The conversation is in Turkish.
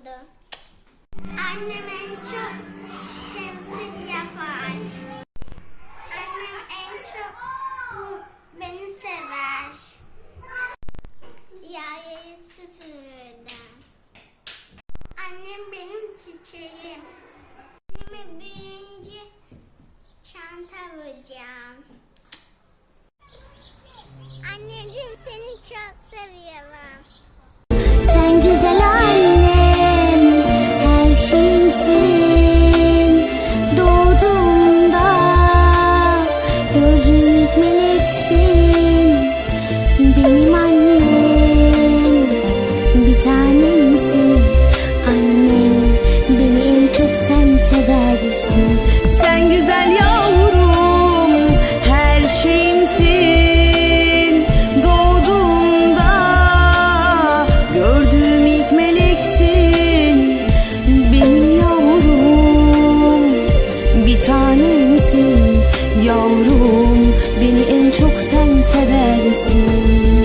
seviyordu. Annem en çok temsil yapar. Annem en çok beni sever. Yayayı süpürürdüm. Annem benim çiçeğim. Anneme büyüyünce çanta alacağım. Her şeyimsin. Doğduğumda meleksin. Benim tanemsin